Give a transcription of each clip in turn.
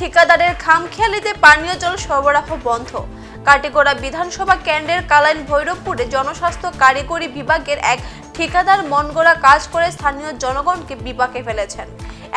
ঠিকাদারের খামখেয়ালিতে পানীয় জল সরবরাহ বন্ধ। কাটিগড়া বিধানসভা কেন্দ্রের কালাইন ভৈরবপুরে জনস্বাস্থ্য কারিগরি বিভাগের এক ঠিকাদার মনগড়া কাজ করে স্থানীয় জনগণকে বিপাকে ফেলেছেন।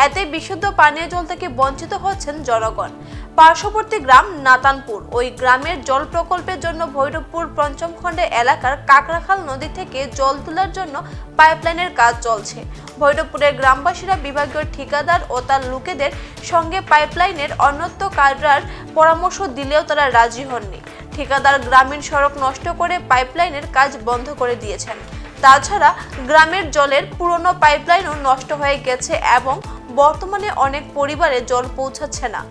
এতে বিশুদ্ধ পানীয় জল থেকে বঞ্চিত হচ্ছেন জনগণ। পার্শ্ববর্তী গ্রাম নাতানপুর, ওই গ্রামের জল প্রকল্পের জন্য ভৈরবপুর পঞ্চম খণ্ডে এলাকার কাকরাখাল নদী থেকে জল তোলার জন্য পাইপলাইনের কাজ চলছে। ভৈরবপুরের গ্রামবাসীরা বিভাগীয় ঠিকাদার ও তার লোকেদের সঙ্গে পাইপলাইনের অন্যত্র কাররার পরামর্শ দিলেও তারা রাজি হননি। ঠিকাদার গ্রামীণ সড়ক নষ্ট করে পাইপলাইনের কাজ বন্ধ করে দিয়েছেন। তাছাড়া গ্রামের জলের পুরনো পাইপলাইনও নষ্ট হয়ে গেছে এবং বর্তমানে অনেক পরিবারে জল পৌঁছাচ্ছে না।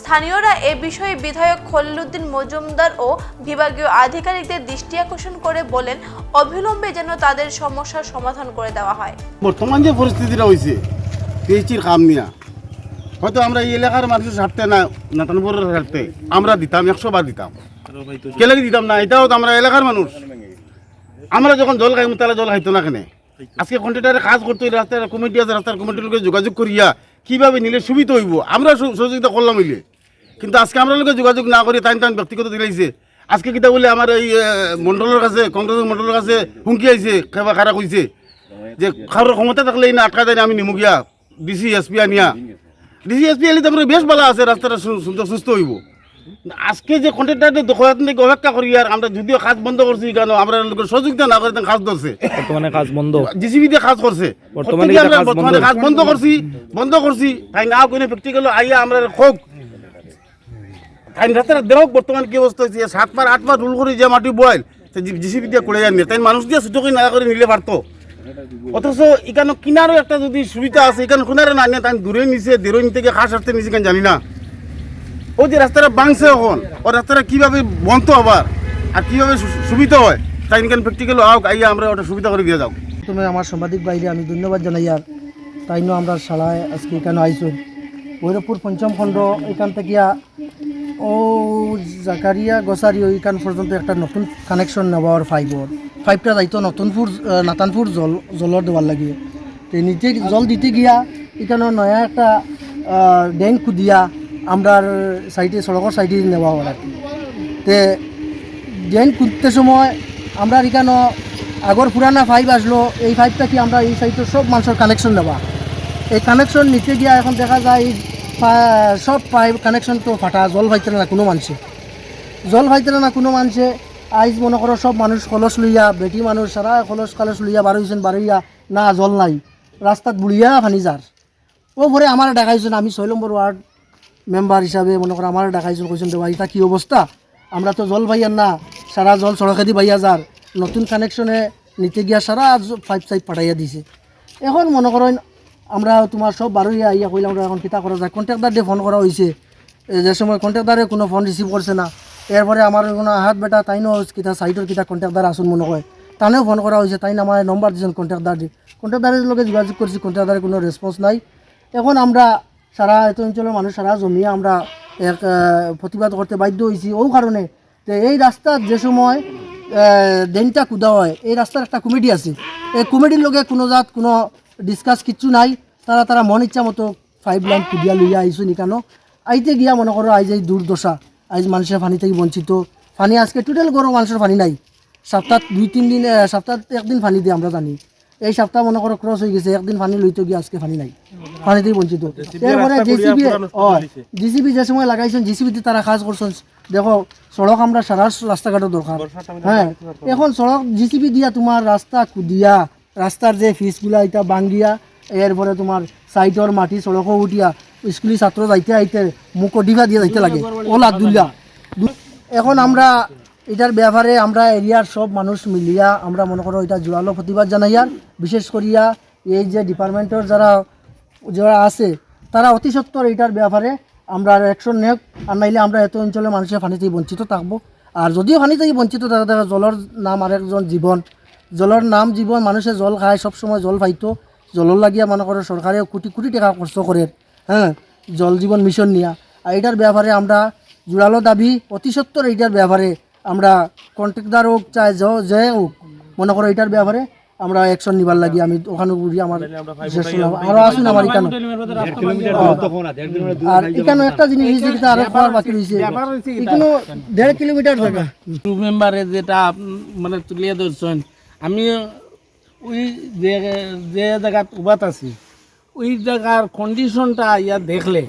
স্থানীয়রা এ বিষয়ে বিধায়ক খলিলুদ্দিন মজুমদার ও বিভাগীয় আধিকারিকদের দৃষ্টি আকর্ষণ করে বলেন, অবিলম্বে যেন তাদের সমস্যার সমাধান করে দেওয়া হয়। বর্তমান যে পরিস্থিতিটা হয়েছে পিএইচির কাম নিয়া। হয়তো আমরা এই এলাকার মানুষের স্বার্থে না নাতানপুরের স্বার্থে আমরা দিতাম, একশো বার দিতাম। কেলে দিতাম না? এটাও তো আমরা এলাকার মানুষ। আমরা যখন জল খাইম, তাহলে জল খাইতো না কেন? আজকে কন্ট্রাক্টারে কাজ করতো রাস্তার কমিটি আছে, রাস্তার কমিটির যোগাযোগ করিয়া কীভাবে নিলে সুবিধা হইব? আমরা সহযোগিতা করলাম হইলে। কিন্তু আজকে আমরা যোগাযোগ না করে তাই তাই ব্যক্তিগত দিলাইছে আজকে কিতা বলে আমার এই মন্ডলের কাছে কংগ্রেস মন্ডলের কাছে হুমকি আইছে খেবা খারা কইছে? যে কারোর ক্ষমতা থাকলে না আটকা না, আমি নিমুগিয়া। ডিসি এসপি আনিয়া ডিসি এসপি এলে তো আমরা বেশ ভালো আছে, রাস্তাটা সুস্থ হইব। আজকে যে কন্ট্রাক্টারটা দখলাত থেকে অপেক্ষা করি আর আমরা যদিও কাজ বন্ধ করছি কেন আমরা লোকের সহযোগিতা না করে কাজ ধরছে। বর্তমানে কাজ বন্ধ। জিসিবি দিয়ে কাজ করছে। বর্তমানে আমরা কাজ বর্তমানে বন্ধ। কাজ বন্ধ করছি? বন্ধ করছি। তাই না কোনো প্র্যাকটিক্যাল আইয়া আমরা হোক। তাই রাস্তাটা দেখ বর্তমান কি অবস্থা হয়েছে সাত মার আট মার রুল করে যে মাটি বয়েল জিসিবি দিয়ে করে যান তাই মানুষ দিয়ে সুযোগ না করে নিলে পারতো। অথচ এখানে কিনারও একটা যদি সুবিধা আছে এখানে কিনারে না নিয়ে তাই দূরে নিছে দূরে নিতে গিয়ে খাস আসতে নিছে কেন জানি না। ও যে রাস্তাটা বাংছে এখন, ও রাস্তাটা কীভাবে বন্ধ আবার আর কীভাবে সুবিধা হয় তাই এখানে প্র্যাকটিক্যাল হোক, আইয়া আমরা ওটা সুবিধা করে দিয়ে যাও। তুমি আমার সাংবাদিক বাইরে আমি ধন্যবাদ জানাই আর তাই নিয়ে আমরা শালায় আজকে এখানে আইসুন ভৈরবপুর পঞ্চম খণ্ড, এখান থেকে ও জাকারিয়া গসারি, ওইখান পর্যন্ত একটা নতুন কানেকশন নেওয়ার ফাইবর ফাইভটা যাইতো নতুনপুর নাতানপুর জল, জলের দেওয়ার লাগে। তো নিতে জল দিতে গিয়া, এখানে নয়া একটা ড্যাং খুদিয়া আমরা সাইডে সড়কের সাইডে নেওয়া হওয়ার আর কি। তে ড্রেন খুঁজতে সময় আমরা এখানে আগর পুরানা পাইপ আসলো, এই পাইপটা কি আমরা এই সাইডে সব মানুষের কানেকশন নেওয়া। এই কানেকশন নিতে গিয়া এখন দেখা যায় সব পাইপ কানেকশন তো ফাটা, জল পাইতে না কোনো মানুষে। জল পাইতে না কোনো মানুষে, আইজ মনে করো সব মানুষ কলস লইয়া, বেটি মানুষ সারা কলস কালস লইয়া বারোইছেন বারোইয়া না জল নাই, রাস্তাত বুড়িয়া ফানি যার। ও ভরে আমার দেখাইছেন আমি ছয় নম্বর ওয়ার্ড মেম্বার হিসাবে মনে করো আমার দেখাইছেন কইছেন দেবা এটা কি অবস্থা? আমরা তো জল ভাইয়ার না, সারা জল সড়কে দি ভাইয়া যার। নতুন কানেকশনে নিতে গিয়া সারা পাইপ সাইপ পাঠাইয়া দিছে। এখন মনে করেন আমরা তোমার সব বারোইয়া ইয়া কইলাম, এখন কিতা করা যায়? কন্ট্রাক্টার দিয়ে ফোন করা হয়েছে যে সময় কন্ট্রাক্টারে কোনো ফোন রিসিভ করছে না। এরপরে আমার কোনো হাত বেটা তাইনও কিতা সাইডের কিতা কন্ট্রাক্টার আসুন মনে হয় তানেও ফোন করা হয়েছে তাই আমার নম্বর দিয়েছেন কন্ট্রাক্টার কন্ট্রাক্টারের লগে যোগাযোগ করছি কন্ট্রাক্টারের কোনো রেসপন্স নাই। এখন আমরা সারা এত অঞ্চলের মানুষ, সারা জমিয়ে আমরা এক প্রতিবাদ করতে বাধ্য হয়েছি। ও কারণে যে এই রাস্তার যে সময় দেনটা কুদা হয়, এই রাস্তার একটা কমিটি আছে। এই কমিটির লগে কোনো জাত, কোনো ডিসকাস কিচ্ছু নাই। তারা তারা মন ইচ্ছা মতো ফাইভ লাইন কুদিয়া লইয়া আইসুন এখানো আইতে গিয়া মনে করো আইজ এই দুর্দশা, আইজ মানুষের পানি থেকে বঞ্চিত। পানি আজকে টোটাল গরম, মানুষের পানি নাই। সপ্তাহ দুই, তিন দিন সপ্তাহ একদিন পানি দিয়ে আমরা জানি। এই সপ্তাহ মনে করো ক্রস হয়ে গেছে, একদিন পানি লইতে গিয়ে আজকে পানি নাই। পানি থেকে বঞ্চিত এরপরে জেসিবি জিসিবি যে সময় লাগাইছেন জিসিবিতে তারা কাজ করছেন। দেখো সড়ক আমরা সারা দরকার। হ্যাঁ এখন সড়ক জিসিবি দিয়া তোমার রাস্তা কুদিয়া রাস্তার যে ফিসগুলা এটা বাঙ্গিয়া এরপরে তোমার সাইডর মাটি সড়কও উঠিয়া স্কুলি ছাত্র যাইতে আইতে মুখ ডিভা দিয়ে যাইতে লাগে। ওলা দুলিয়া। এখন আমরা এটার ব্যাপারে আমরা এরিয়ার সব মানুষ মিলিয়া আমরা মনে করো এটা জোরালো প্রতিবাদ জানাইয়ার বিশেষ করিয়া এই যে ডিপার্টমেন্টের যারা যারা আছে, তারা অতি সত্তর এইটার ব্যাপারে আমরা অ্যাকশন নেক আর নাইলে আমরা এত অঞ্চলের মানুষের পানি থেকে বঞ্চিত থাকব। আর যদিও পানি থেকে বঞ্চিত তারা জলের নাম আরেকজন জীবন। জলের নাম জীবন, মানুষে জল খায়, সবসময় জল পাইতো। জলের লাগিয়া মনে করো সরকারে কোটি কোটি টাকা খরচ করে হ্যাঁ জল জীবন মিশন নিয়া। আর এটার ব্যাপারে আমরা জোরালো দাবি, অতি সত্তর এইটার ব্যাপারে আমরা কন্ট্রাক্টার হোক, চাই যে হোক মনে করো এটার ব্যাপারে আমরা অ্যাকশন নিবার লাগি আমি ওখানে ঘুরি আমার আরও আসুন আমার এখানে। আর এখানে একটা জিনিস হয়েছে যেটা আরও খাওয়ার বাকি রয়েছে। এখানে দেড় কিলোমিটার জায়গা। গ্রুপ মেম্বারে যেটা মানে তুলিয়ে ধরছেন আমি ওই যে যে জায়গাত উবাত আছি ওই জায়গার কন্ডিশনটা ইয়া দেখলে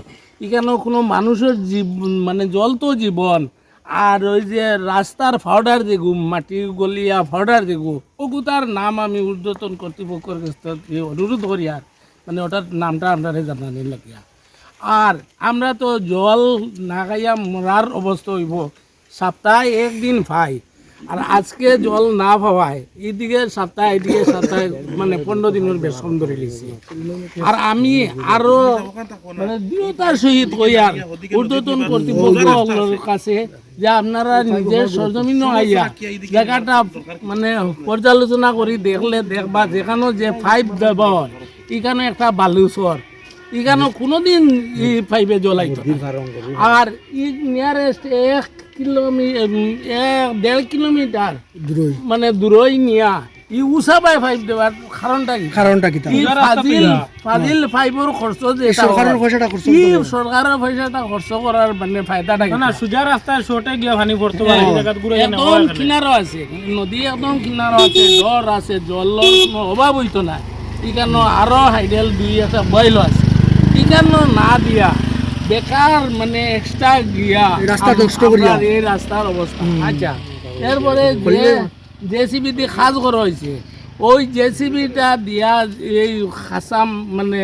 এখানে কোনো মানুষের জীব মানে জল তো জীবন আর ওই যে রাস্তার ফাউডার যেগু মাটি গলিয়া ফাউডার যেগু ওগুতার নাম আমি উর্ধতন কর্তৃপক্ষের কাছে অনুরোধ করি আর। মানে ওটার নামটা আমরা জানানি লাগিয়া। আর আমরা তো জল না খাইয়া মরার অবস্থা হইব। সপ্তাহে একদিন পাই আর আজকে জল না পাওয়ায় এইদিকে সপ্তাহে এইদিকে সপ্তাহে মানে পনেরো দিনের বেসন ধরে লিছি আর আমি আরও মানে দৃঢ়তার সহিত কইয়ার ঊর্ধ্বতন কর্তৃপক্ষের কাছে যে আপনারা নিজের সরজমিন আইয়া জায়গাটা মানে পর্যালোচনা করি, দেখলে দেখবা যেখানে যে ফাইভ ব্যবহার, এখানে একটা বালুচর। এখানে কোনোদিন ই পাইপে জ্বলাইতো না। আর ই নিয়ারেস্ট এক কিলোমিটার এক দেড় কিলোমিটার মানে দূরই নিয়া। ই উষা পাই পাইপ দেওয়ার কারণটা কি? কারণটা কি ই ফাজিল ফাজিল পাইপর খরচ যে সরকারের পয়সাটা খরচ ই সরকারের পয়সাটা খরচ করার মানে ফায়দাটা না সোজা রাস্তায় শর্টে গিয়া পানি পড়তে একদম কিনারও আছে নদী একদম কিনারও আছে ডর আছে কোনো অভাব হইতো না এখানে আরও হাইডেল দুই একটা বয়ল আছে। এখানে না দিয়া বেকার মানে এক্সট্রা গিয়া রাস্তা নষ্ট করিয়া। এই রাস্তার অবস্থা। আচ্ছা এরপরে যে জেসিবি দিয়ে কাজ করা হয়েছে ওই জেসিবিটা দিয়া এই খাসাম মানে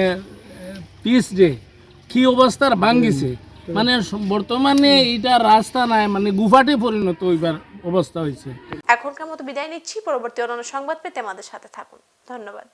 পিস যে কি অবস্থার ভাঙ্গিছে? মানে বর্তমানে এটা রাস্তা নাই মানে গুফাটে পরিণত হইবার অবস্থা হয়েছে এখনকার মতো বিদায় নিচ্ছি পরবর্তী অন্যান্য সংবাদ পেতে আমাদের সাথে থাকুন। ধন্যবাদ।